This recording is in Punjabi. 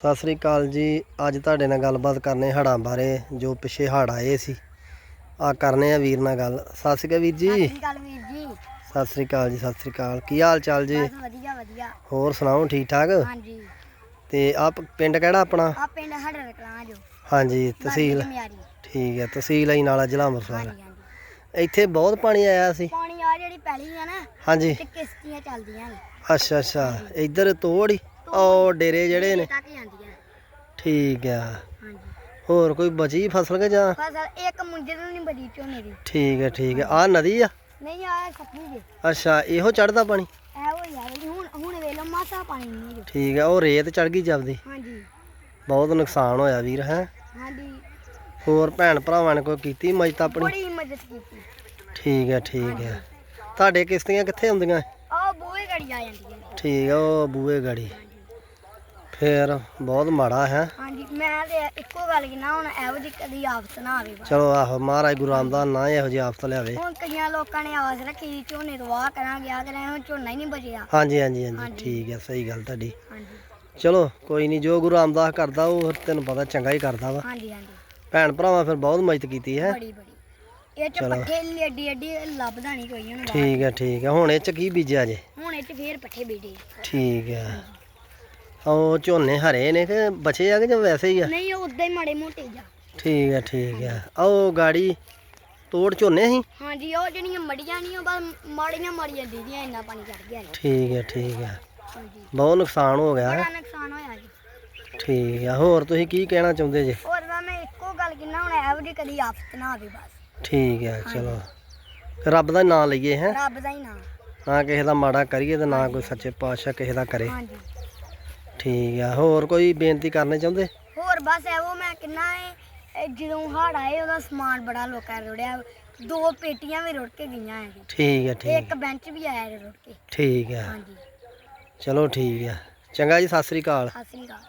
ਸਤਿ ਸ੍ਰੀ ਅਕਾਲ ਜੀ। ਅੱਜ ਤੁਹਾਡੇ ਨਾਲ ਗੱਲਬਾਤ ਕਰਨੇ ਹੜਾਂ ਬਾਰੇ ਜੋ ਪਿੱਛੇ ਹੜ੍ਹ ਆਏ ਸੀ। ਆ ਕਰਨੇ ਆ ਵੀਰ ਨਾਲ ਗੱਲ। ਸਤਿ ਸ੍ਰੀ ਅਕਾਲ ਵੀਰ ਜੀ। ਸਤਿ ਸ਼੍ਰੀ ਅਕਾਲ ਵੀਰ ਜੀ। ਸਤਿ ਸ੍ਰੀ ਅਕਾਲ ਜੀ ਸਤਿ ਸ੍ਰੀ ਅਕਾਲ। ਕੀ ਹਾਲ ਚਾਲ ਜੀ? ਬਸ ਵਧੀਆ ਵਧੀਆ। ਹੋਰ ਸੁਣਾਓ ਠੀਕ ਠਾਕ? ਹਾਂਜੀ। ਤੇ ਆਪ ਪਿੰਡ ਕਿਹੜਾ ਆਪਣਾ? ਆ ਪਿੰਡ ਹੜਰ ਕਲਾਂ ਜੋ। ਹਾਂਜੀ ਤਹਿਸੀਲ। ਮਿਆਰੀ ਠੀਕ ਹੈ ਤਹਿਸੀਲ ਆਈ ਨਾਲਾ ਜ਼ਿਲ੍ਹਾ ਅੰਮ੍ਰਿਤਸਰ। ਹਾਂਜੀ ਹਾਂਜੀ। ਇੱਥੇ ਬਹੁਤ ਪਾਣੀ ਆਇਆ ਸੀ। ਪਾਣੀ ਆ ਜਿਹੜੀ ਪੈਲੀ ਆ ਨਾ ਹਾਂਜੀ। ਤੇ ਕਿਸ਼ਤੀਆਂ ਚੱਲਦੀਆਂ ਨੇ। ਅੱਛਾ ਅੱਛਾ। ਇੱਧਰ ਤੋੜ ਹੀ। ਉਹ ਡੇਰੇ ਜਿਹੜੇ ਨੇ। ਤੱਕ ਜਾਂਦੀਆਂ ਠੀਕ ਆ। ਹਾਂਜੀ। ਹੋਰ ਕੋਈ ਬਚੀ ਫਸਲ ਕੇ ਜਾਂ? ਫਸਲ ਇੱਕ ਮੁੰਡੇ ਨੂੰ ਨਹੀਂ ਬੜੀ ਝੋਨੇ ਦੀ। ਠੀਕ ਹੈ ਠੀਕ ਹੈ ਆ ਨਦੀ ਆ? ਨਹੀਂ ਆ ਸੱਪੀ ਜੇ। ਅੱਛਾ ਇਹੋ ਚੜਦਾ ਪਾਣੀ? ਐ ਹੋ ਯਾਰ ਹੁਣ ਹੁਣ ਵੇਖ ਲਓ ਮਾਸਾ ਪਾਣੀ ਨਹੀਂ ਜੋ ਠੀਕ ਹੈ ਉਹ ਰੇਤ ਚੜ ਗਈ ਜਾਂਦੀ ਹਾਂਜੀ। ਬਹੁਤ ਨੁਕਸਾਨ ਹੋਇਆ ਵੀਰ ਹੈ? ਹਾਂਜੀ। ਹੋਰ ਭੈਣ ਭਰਾਵਾਂ ਨੇ ਕੋਈ ਕੀਤੀ ਮਦਦ ਆਪਣੀ? ਬੜੀ ਮਦਦ ਕੀਤੀ। ਠੀਕ ਹੈ ਠੀਕ ਹੈ ਤੁਹਾਡੇ ਕਿਸ਼ਤੀਆਂ ਕਿੱਥੇ ਹੁੰਦੀਆਂ? ਆ ਬੂਹੇ ਗੜੀ ਆ ਜਾਂਦੀਆਂ। ਨੇ। ਠੀਕ ਹੈ ਉਹ ਬੂਹੇ ਗੜੀ। ਫੇਰ ਬਹੁਤ ਮਾੜਾ ਹੈ। ਹਾਂਜੀ ਮੈਂ ਤੇ ਇੱਕੋ ਗੱਲ ਕਿਨਾ ਹੁਣ ਇਹੋ ਜਿਹੀ ਕਦੀ ਆਫਤ ਨਾ ਆਵੇ ਬਸ। ਚਲੋ ਆਹੋ ਮਹਾਰਾਜ ਗੁਰੂ ਰਾਮਦਾਸ ਨਾ ਇਹੋ ਜਿਹੀ ਆਫਤ ਲਿਆਵੇ। ਹੁਣ ਕਈਆਂ ਲੋਕਾਂ ਨੇ ਆਸ ਰੱਖੀ ਝੋਨੇ ਤੋਂ ਕਰਾਂਗੇ ਆ ਕਰਾਂਗੇ ਹੁਣ ਝੋਨਾ ਹੀ ਨਹੀਂ ਬਚਿਆ। ਹਾਂਜੀ ਹਾਂਜੀ ਹਾਂਜੀ ਹਾਂਜੀ। ਠੀਕ ਹੈ ਸਹੀ ਗੱਲ ਤੁਹਾਡੀ। ਹਾਂਜੀ। ਚਲੋ ਕੋਈ ਨਹੀਂ ਜੋ ਗੁਰੂ ਰਾਮਦਾਸ ਕਰਦਾ ਉਹ ਤੈਨੂੰ ਪਤਾ ਚੰਗਾ ਹੀ ਕਰਦਾ ਵਾ। ਹਾਂਜੀ ਹਾਂਜੀ। ਭੈਣ ਭਰਾਵਾਂ ਫਿਰ ਬਹੁਤ ਮਦਦ ਕੀਤੀ ਹੈ। ਬੜੀ ਬੜੀ। ਇਹ ਚ ਚਲੋ। ਪੱਠੇ ਏਡੀ ਏਡੀ ਲੱਭਦਾ ਨਹੀਂ ਕੋਈ ਹੁਣ ਬਾਹਰ। ਠੀਕ ਹੈ ਠੀਕ ਹੈ। ਹੁਣ ਇਹ ਚ ਕੀ ਬੀਜਿਆ ਜੇ? ਹੁਣ ਇਹ ਚ ਫੇਰ ਪੱਠੇ ਬੀੜੇ ਠੀਕ ਹੈ। ਉਹ ਝੋਨੇ ਹਰੇ ਨੇ ਕਿ ਬਚੇ ਆ ਕਿ ਜਾਂ ਵੈਸੇ ਹੀ ਆ? ਨਹੀਂ ਉਹ ਉਦਾਂ ਹੀ ਮਾੜੇ ਮੋਟੇ ਜਾ ਠੀਕ ਹੈ ਠੀਕ ਹੈ ਉਹ ਗਾੜੀ ਤੋੜ ਝੋਨੇ ਸੀ? ਹਾਂਜੀ ਉਹ ਜਿਹੜੀਆਂ ਮੜੀਆਂ ਨਹੀਂ ਉਹ ਬਸ ਮਾੜੀਆਂ ਮਾੜੀਆਂ ਦੀਦੀਆਂ ਇੰਨਾ ਪਾਣੀ ਚੜ ਗਿਆ ਜੀ ਠੀਕ ਹੈ ਠੀਕ ਹਾਂਜੀ। ਬਹੁਤ ਨੁਕਸਾਨ ਹੋ ਗਿਆ ਬੜਾ ਨੁਕਸਾਨ ਹੋਇਆ ਜੀ। ਠੀਕ ਹੈ ਹੋਰ ਤੁਸੀਂ ਕੀ ਕਹਿਣਾ ਚਾਹੁੰਦੇ ਜੇ? ਹੋਰ ਤਾਂ ਮੈਂ ਇੱਕੋ ਗੱਲ ਕਿੰਨਾ ਹੁਣ ਇਹੋ ਜਿਹੀ ਕਦੀ ਆਫਤ ਨਾ ਆਵੇ ਬਸ। ਠੀਕ ਹੈ ਚਲੋ। ਰੱਬ ਦਾ ਨਾਂ ਲਈਏ ਹੈ? ਰੱਬ ਦਾ ਹੀ ਨਾਮ ਨਾ ਕਿਸੇ ਦਾ ਮਾੜਾ ਕਰੀਏ ਤੇ ਨਾ ਕੋਈ ਸੱਚੇ ਪਾਤਸ਼ਾਹ ਕਿਸੇ ਦਾ ਕਰੇ। ਹਾਂਜੀ। ਠੀਕ ਹੈ ਹੋਰ ਕੋਈ ਬੇਨਤੀ ਕਰਨੀ ਚਾਹੁੰਦੇ? ਹੋਰ ਬਸ ਇਹੋ ਮੈਂ ਕਿੰਨਾ ਇਹ ਜਦੋਂ ਹੜ ਆਏ ਉਹਦਾ ਸਮਾਨ ਬੜਾ ਲੋਕਾਂ ਨੇ ਰੁੜਿਆ। ਦੋ ਪੇਟੀਆਂ ਵੀ ਰੁੜ ਕੇ ਗਈਆਂ ਜੀ ਠੀਕ ਤੇ ਠੀਕ। ਇੱਕ ਬੈਂਚ ਵੀ ਆਇਆ ਰੁੜ ਕੇ। ਠੀਕ ਹੈ ਹਾਂਜੀ। ਚਲੋ ਠੀਕ ਹੈ ਚੰਗਾ ਜੀ ਸਤਿ ਸ੍ਰੀ ਅਕਾਲ। ਸਤਿ ਸ੍ਰੀ ਅਕਾਲ।